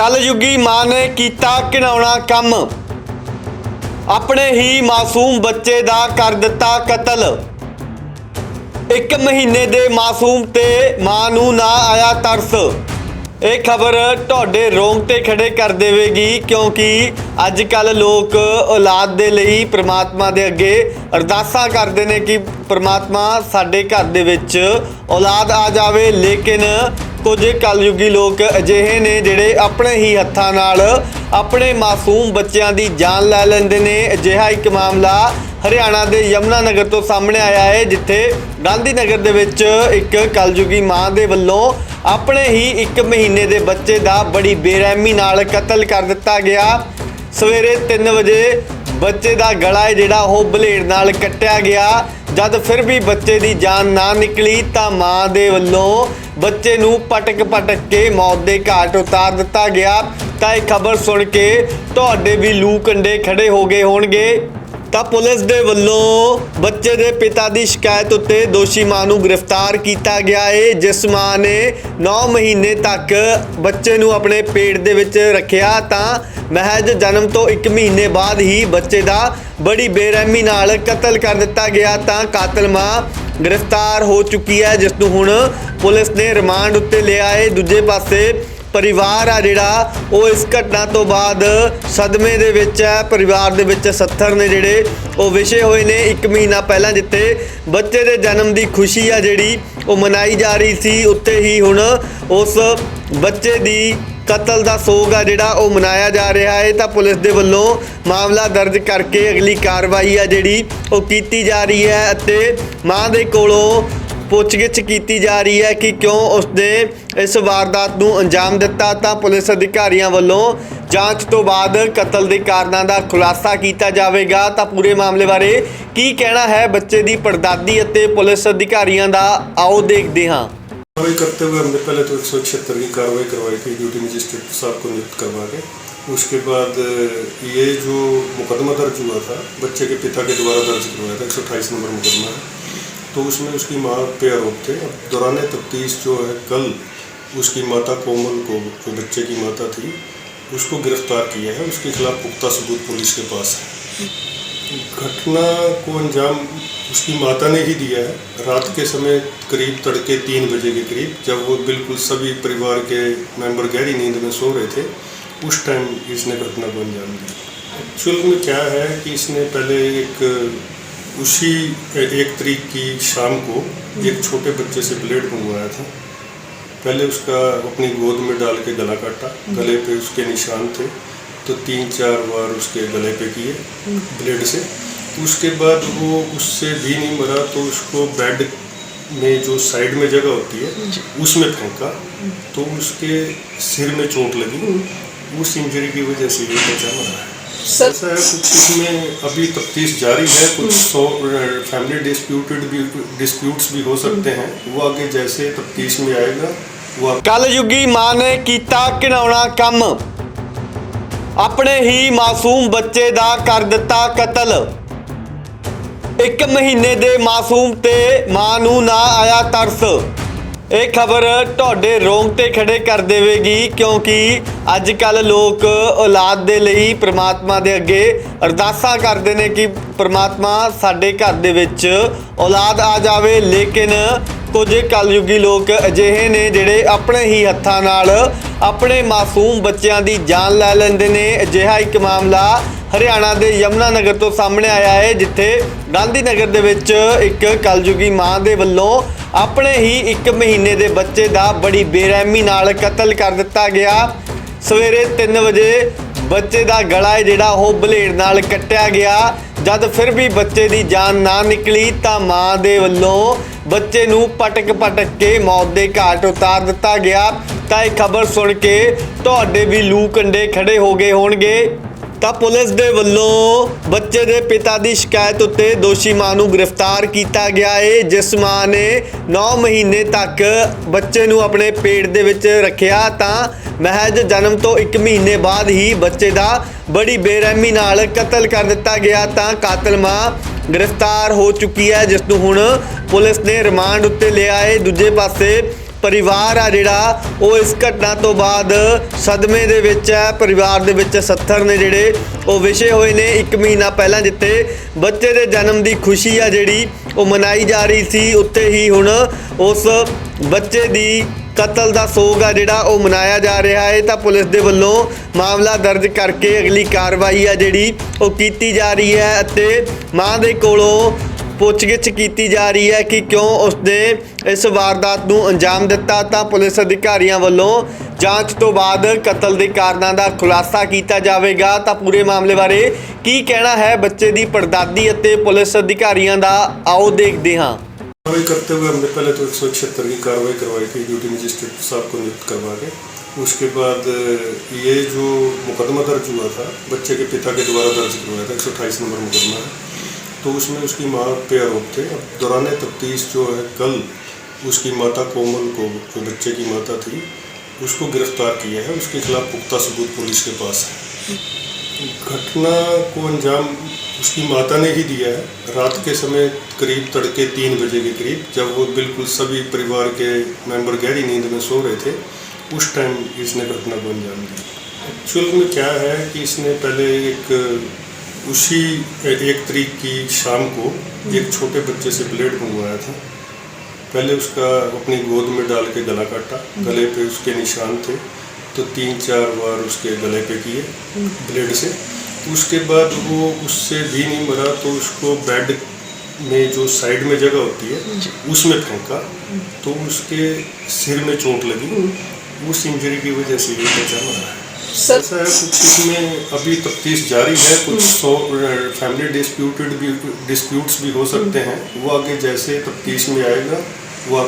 ਕਲਯੁਗੀ ਮਾਂ ਨੇ ਕੀਤਾ ਘਿਨਾਉਣਾ ਕੰਮ। ਆਪਣੇ ਹੀ ਮਾਸੂਮ ਬੱਚੇ ਦਾ ਕਰ ਦਿੱਤਾ ਕਤਲ। ਇੱਕ ਮਹੀਨੇ ਦੇ ਮਾਸੂਮ ਤੇ ਮਾਂ ਨੂੰ ਨਾ ਆਇਆ ਤਰਸ। ਇਹ ਖਬਰ ਤੁਹਾਡੇ ਰੋਂਗ ਤੇ ਖੜੇ ਕਰ ਦੇਵੇਗੀ ਕਿਉਂਕਿ ਅੱਜ ਕੱਲ ਲੋਕ ਔਲਾਦ ਦੇ ਲਈ ਪ੍ਰਮਾਤਮਾ ਦੇ ਅੱਗੇ ਅਰਦਾਸਾਂ ਕਰਦੇ ਨੇ ਕਿ ਪ੍ਰਮਾਤਮਾ ਸਾਡੇ ਘਰ ਦੇ ਵਿੱਚ ਔਲਾਦ ਆ ਜਾਵੇ, ਲੇਕਿਨ ਕੁਝ ਕਲਯੁਗੀ ਲੋਕ ਅਜਿਹੇ ਨੇ ਜਿਹੜੇ ਆਪਣੇ ਹੀ ਹੱਥਾਂ ਨਾਲ ਆਪਣੇ ਮਾਸੂਮ ਬੱਚਿਆਂ ਦੀ ਜਾਨ ਲੈ ਲੈਂਦੇ ਨੇ, ਅਜਿਹਾ ਇੱਕ ਮਾਮਲਾ ਹਰਿਆਣਾ ਦੇ ਯਮਨਾ ਨਗਰ ਤੋਂ ਸਾਹਮਣੇ ਆਇਆ ਹੈ, ਜਿੱਥੇ ਗਾਂਧੀ ਨਗਰ ਦੇ ਵਿੱਚ ਇੱਕ ਕਲਯੁਗੀ ਮਾਂ ਦੇ ਵੱਲੋਂ ਆਪਣੇ ਹੀ 1 ਮਹੀਨੇ ਦੇ ਬੱਚੇ ਦਾ ਬੜੀ ਬੇਰਹਿਮੀ ਨਾਲ ਕਤਲ ਕਰ ਦਿੱਤਾ ਗਿਆ। ਸਵੇਰੇ 3 ਵਜੇ ਬੱਚੇ ਦਾ ਗਲਾ ਹੈ ਜਿਹੜਾ ਉਹ ਬਲੇਡ ਨਾਲ ਕੱਟਿਆ ਗਿਆ। ਜਦ ਫਿਰ ਵੀ ਬੱਚੇ ਦੀ ਜਾਨ ਨਾ ਨਿਕਲੀ ਤਾਂ ਮਾਂ ਦੇ ਵੱਲੋਂ ਬੱਚੇ ਨੂੰ ਪਟਕ ਪਟਕ ਕੇ ਮੌਤ ਦੇ ਘਾਟ ਉਤਾਰ ਦਿੱਤਾ ਗਿਆ। ਤਾਂ ਇਹ ਖਬਰ ਸੁਣ ਕੇ ਤੁਹਾਡੇ ਵੀ ਲੂ ਕੰਡੇ ਖੜੇ ਹੋ ਗਏ ਹੋਣਗੇ। ਤਾਂ ਪੁਲਿਸ ਦੇ ਵੱਲੋਂ ਬੱਚੇ ਦੇ ਪਿਤਾ ਦੀ ਸ਼ਿਕਾਇਤ ਉੱਤੇ ਦੋਸ਼ੀ ਮਾਂ ਨੂੰ ਗ੍ਰਿਫਤਾਰ ਕੀਤਾ ਗਿਆ ਏ, ਜਿਸ ਮਾਂ ਨੇ 9 ਮਹੀਨੇ ਤੱਕ ਬੱਚੇ ਨੂੰ ਆਪਣੇ ਪੇਟ ਦੇ ਵਿੱਚ ਰੱਖਿਆ ਤਾਂ ਮਹਿਜ ਜਨਮ ਤੋਂ 1 ਮਹੀਨੇ ਬਾਅਦ ਹੀ ਬੱਚੇ ਦਾ ਬੜੀ ਬੇਰਹਿਮੀ ਨਾਲ ਕਤਲ ਕਰ ਦਿੱਤਾ ਗਿਆ ਤਾਂ ਕਾਤਲ ਮਾਂ ਗ੍ਰਿਫਤਾਰ ਹੋ ਚੁੱਕੀ ਹੈ, ਜਿਸ ਨੂੰ ਹੁਣ ਪੁਲਿਸ ਨੇ ਰਿਮਾਂਡ ਉੱਤੇ ਲਿਆ ਏ। ਦੂਜੇ ਪਾਸੇ ਪਰਿਵਾਰ ਆ ਜਿਹੜਾ, ਉਹ ਇਸ ਘਟਨਾ ਤੋਂ ਬਾਅਦ ਸਦਮੇ ਦੇ ਵਿੱਚ ਹੈ, ਪਰਿਵਾਰ ਦੇ ਵਿੱਚ 70 ਨੇ ਜਿਹੜੇ, ਉਹ ਵਿਸ਼ੇ ਹੋਏ ਨੇ 1 ਮਹੀਨਾ ਪਹਿਲਾਂ ਜਿੱਥੇ ਬੱਚੇ ਦੇ ਜਨਮ ਦੀ ਖੁਸ਼ੀ ਆ ਜਿਹੜੀ, ਉਹ ਮਨਾਈ ਜਾ ਰਹੀ ਸੀ। ਉੱਤੇ ਹੀ ਹੁਣ ਉਸ ਬੱਚੇ ਦੀ ਕਤਲ ਦਾ ਸੋਗ ਆ ਜਿਹੜਾ, ਉਹ ਮਨਾਇਆ ਜਾ ਰਿਹਾ ਹੈ। ਤਾਂ ਪੁਲਿਸ ਦੇ ਵੱਲੋਂ ਮਾਮਲਾ ਦਰਜ ਕਰਕੇ ਅਗਲੀ ਕਾਰਵਾਈ ਆ ਜਿਹੜੀ, ਉਹ ਕੀਤੀ ਜਾ ਰਹੀ ਹੈ ਅਤੇ ਮਾਂ ਦੇ ਕੋਲੋਂ ਪੁੱਛਗਿੱਛ ਕੀਤੀ ਜਾ ਰਹੀ ਹੈ ਕਿ ਕਿਉਂ ਉਸਨੇ ਇਸ ਵਾਰਦਾਤ ਨੂੰ ਅੰਜਾਮ ਦਿੱਤਾ ਤਾਂ ਪੁਲਿਸ ਅਧਿਕਾਰੀਆਂ ਵੱਲੋਂ ਜਾਂਚ ਤੋਂ ਬਾਅਦ ਕਤਲ ਦੇ ਕਾਰਨਾਂ ਦਾ ਖੁਲਾਸਾ ਕੀਤਾ ਜਾਵੇਗਾ ਤਾਂ ਪੂਰੇ ਮਾਮਲੇ ਬਾਰੇ ਕੀ ਕਹਿਣਾ ਹੈ ਬੱਚੇ ਦੀ ਪੜਦਾਦੀ ਅਤੇ ਪੁਲਿਸ ਅਧਿਕਾਰੀਆਂ ਦਾ ਆਓ ਦੇਖਦੇ ਹਾਂ कार्रवाई करते हुए हमने पहले तो एक सौ छिहत्तर की कार्रवाई करवाई थी ड्यूटी मजिस्ट्रेट साहब को नियुक्त करवा के उसके बाद ये जो मुकदमा दर्ज हुआ था बच्चे के पिता के द्वारा दर्ज करवाया था एक सौ अट्ठाईस नंबर मुकदमा है तो उसमें उसकी माँ पे आरोप थे। अब दौरान तफ्तीश जो है, कल उसकी माता कोमल को, जो बच्चे की माता थी, उसको गिरफ़्तार किया है। उसके खिलाफ पुख्ता सबूत पुलिस के पास है। घटना को अंजाम उसकी माता ने ही दिया है। रात के समय करीब तड़के तीन बजे के करीब, जब वो बिल्कुल सभी परिवार के मेंबर गहरी नींद में सो रहे थे, उस टाइम इसने घटना को अंजाम दिया। एक्चुअल में क्या है कि इसने पहले एक उसी एक तरीक की शाम को एक छोटे बच्चे से ब्लेड मंगवाया था। पहले उसका अपनी गोद में डाल के गला काटा। गले पे उसके निशान थे तो तीन चार बार उसके गले पे किए ब्लेड से। उसके बाद वो उससे भी नहीं मरा तो उसको बेड में जो साइड में जगह होती है उसमें फेंका तो उसके सिर में चोट लगी। उस इंजरी की वजह से ये बचा मरा है। ऐसा है कुछ इसमें अभी तफ्तीश जारी है कुछ सौ फैमिली डिस्प्यूटेड भी डिस्प्यूट्स भी हो सकते हैं वो आगे जैसे तफ्तीश में आएगा वो आप- ਕਲਯੁਗੀ ਮਾਂ ਨੇ ਕੀਤਾ ਘਿਨਾਉਣਾ ਕੰਮ ਆਪਣੇ ਹੀ ਮਾਸੂਮ ਬੱਚੇ ਦਾ ਕਰ ਦਿੱਤਾ ਕਤਲ ਇੱਕ ਮਹੀਨੇ ਦੇ ਮਾਸੂਮ ਤੇ ਮਾਂ ਨੂੰ ਨਾ ਆਇਆ ਤਰਸ ਇਹ ਖਬਰ ਤੁਹਾਡੇ ਰੋਂਗ ਤੇ ਖੜੇ ਕਰ ਦੇਵੇਗੀ ਕਿਉਂਕਿ ਅੱਜ ਕੱਲ ਲੋਕ ਔਲਾਦ ਦੇ ਲਈ ਪ੍ਰਮਾਤਮਾ ਦੇ ਅੱਗੇ ਅਰਦਾਸਾਂ ਕਰਦੇ ਨੇ ਕਿ ਪ੍ਰਮਾਤਮਾ ਸਾਡੇ ਘਰ ਦੇ ਵਿੱਚ ਔਲਾਦ ਆ ਜਾਵੇ। ਲੇਕਿਨ ਕੁਝ ਕਲਯੁਗੀ ਲੋਕ ਅਜਿਹੇ ਨੇ ਜਿਹੜੇ ਆਪਣੇ ਹੀ ਹੱਥਾਂ ਨਾਲ ਆਪਣੇ ਮਾਸੂਮ ਬੱਚਿਆਂ ਦੀ ਜਾਨ ਲੈ ਲੈਂਦੇ ਨੇ। ਅਜਿਹਾ ਇੱਕ ਮਾਮਲਾ ਹਰਿਆਣਾ ਦੇ ਯਮਨਾ ਨਗਰ ਤੋਂ ਸਾਹਮਣੇ ਆਇਆ ਹੈ, ਜਿੱਥੇ ਗਾਂਧੀ ਨਗਰ ਦੇ ਵਿੱਚ ਇੱਕ ਕਲਯੁਗੀ ਮਾਂ ਦੇ ਵੱਲੋਂ ਆਪਣੇ ਹੀ 1 ਮਹੀਨੇ ਦੇ ਬੱਚੇ ਦਾ ਬੜੀ ਬੇਰਹਿਮੀ ਨਾਲ ਕਤਲ ਕਰ ਦਿੱਤਾ ਗਿਆ। ਸਵੇਰੇ 3 ਵਜੇ ਬੱਚੇ ਦਾ ਗਲਾ ਹੈ ਜਿਹੜਾ, ਉਹ ਬਲੇਡ ਨਾਲ ਕੱਟਿਆ ਗਿਆ। ਜਦ ਫਿਰ ਵੀ ਬੱਚੇ ਦੀ ਜਾਨ ਨਾ ਨਿਕਲੀ ਤਾਂ ਮਾਂ ਦੇ ਵੱਲੋਂ ਬੱਚੇ ਨੂੰ ਪਟਕ ਪਟਕ ਕੇ ਮੌਤ ਦੇ ਘਾਟ ਉਤਾਰ ਦਿੱਤਾ ਗਿਆ। ਤਾਂ ਇਹ ਖਬਰ ਸੁਣ ਕੇ ਤੁਹਾਡੇ ਵੀ ਲੂ ਕੰਡੇ ਖੜੇ ਹੋ ਗਏ ਹੋਣਗੇ। ਤਾਂ ਪੁਲਿਸ ਦੇ ਵੱਲੋਂ ਬੱਚੇ ਦੇ ਪਿਤਾ ਦੀ ਸ਼ਿਕਾਇਤ ਉੱਤੇ ਦੋਸ਼ੀ ਮਾਂ ਨੂੰ ਗ੍ਰਿਫਤਾਰ ਕੀਤਾ ਗਿਆ ਏ, ਜਿਸ ਮਾਂ ਨੇ 9 ਮਹੀਨੇ ਤੱਕ ਬੱਚੇ ਨੂੰ ਆਪਣੇ ਪੇਟ ਦੇ ਵਿੱਚ ਰੱਖਿਆ ਤਾਂ ਮਹਿਜ ਜਨਮ ਤੋਂ 1 ਮਹੀਨੇ ਬਾਅਦ ਹੀ ਬੱਚੇ ਦਾ ਬੜੀ ਬੇਰਹਿਮੀ ਨਾਲ ਕਤਲ ਕਰ ਦਿੱਤਾ ਗਿਆ ਤਾਂ ਕਾਤਲ ਮਾਂ ਗ੍ਰਿਫਤਾਰ ਹੋ ਚੁੱਕੀ ਹੈ, ਜਿਸ ਨੂੰ ਹੁਣ ਪੁਲਿਸ ਨੇ ਰਿਮਾਂਡ ਉੱਤੇ ਲਿਆ ਏ। ਦੂਜੇ ਪਾਸੇ ਪਰਿਵਾਰ ਆ ਜਿਹੜਾ, ਉਹ ਇਸ ਘਟਨਾ ਤੋਂ ਬਾਅਦ ਸਦਮੇ ਦੇ ਵਿੱਚ ਹੈ, ਪਰਿਵਾਰ ਦੇ ਵਿੱਚ 70 ਨੇ ਜਿਹੜੇ, ਉਹ ਵਿਸ਼ੇ ਹੋਏ ਨੇ 1 ਮਹੀਨਾ ਪਹਿਲਾਂ ਜਿੱਥੇ ਬੱਚੇ ਦੇ ਜਨਮ ਦੀ ਖੁਸ਼ੀ ਆ ਜਿਹੜੀ, ਉਹ ਮਨਾਈ ਜਾ ਰਹੀ ਸੀ। ਉੱਤੇ ਹੀ ਹੁਣ ਉਸ ਬੱਚੇ ਦੀ ਕਤਲ ਦਾ ਸੋਗ ਆ ਜਿਹੜਾ, ਉਹ ਮਨਾਇਆ ਜਾ ਰਿਹਾ ਹੈ। ਤਾਂ ਪੁਲਿਸ ਦੇ ਵੱਲੋਂ ਮਾਮਲਾ ਦਰਜ ਕਰਕੇ ਅਗਲੀ ਕਾਰਵਾਈ ਆ ਜਿਹੜੀ, ਉਹ ਕੀਤੀ ਜਾ ਰਹੀ ਹੈ ਅਤੇ ਮਾਂ ਦੇ ਕੋਲੋਂ ਪੁੱਛਗਿੱਛ ਕੀਤੀ ਜਾ ਰਹੀ ਹੈ ਕਿ ਕਿਉਂ ਉਸਨੇ ਇਸ ਵਾਰਦਾਤ ਨੂੰ ਅੰਜਾਮ ਦਿੱਤਾ ਤਾਂ ਪੁਲਿਸ ਅਧਿਕਾਰੀਆਂ ਵੱਲੋਂ ਜਾਂਚ ਤੋਂ ਬਾਅਦ ਕਤਲ ਦੇ ਕਾਰਨਾਂ ਦਾ ਖੁਲਾਸਾ ਕੀਤਾ ਜਾਵੇਗਾ ਤਾਂ ਪੂਰੇ ਮਾਮਲੇ ਬਾਰੇ ਕੀ ਕਹਿਣਾ ਹੈ ਬੱਚੇ ਦੀ ਪੜਦਾਦੀ ਅਤੇ ਪੁਲਿਸ ਅਧਿਕਾਰੀਆਂ ਦਾ ਆਓ ਦੇਖਦੇ ਹਾਂ कार्रवाई करते हुए हमने पहले तो एक सौ छिहत्तर की कार्रवाई करवाई थी ड्यूटी मजिस्ट्रेट साहब को नियुक्त करवा के उसके बाद ये जो मुकदमा दर्ज हुआ था बच्चे के पिता के द्वारा दर्ज करवाया था एक सौ अट्ठाईस नंबर मुकदमा है तो उसमें उसकी माँ पे आरोप थे अब दौरान तफ्तीश जो है, कल उसकी माता कोमल को, जो बच्चे की माता थी, उसको गिरफ़्तार किया है। उसके खिलाफ पुख्ता सबूत पुलिस के पास है। घटना को अंजाम उसकी माता ने ही दिया है। रात के समय करीब तड़के तीन बजे के करीब, जब वो बिल्कुल सभी परिवार के मेंबर गहरी नींद में सो रहे थे, उस टाइम इसने घटना को अंजाम दिया एक्चुअल में क्या है कि इसने पहले एक उसी एक तरीक की शाम को एक छोटे बच्चे से ब्लेड मंगवाया था। पहले उसका अपनी गोद में डाल के गला काटा, गले पे उसके निशान थे तो तीन चार बार उसके गले पे किए ब्लेड से। उसके बाद वो उससे भी नहीं मरा तो उसको बेड में जो साइड में जगह होती है, उसमें फेंका तो उसके सिर में चोट लगी। उस इंजरी की वजह से ये बचा मरा है। ऐसा है कुछ इसमें अभी तफ्तीश जारी है कुछ सौ फैमिली डिस्प्यूटेड भी डिस्प्यूट्स भी हो सकते हैं वो आगे जैसे तफ्तीश में आएगा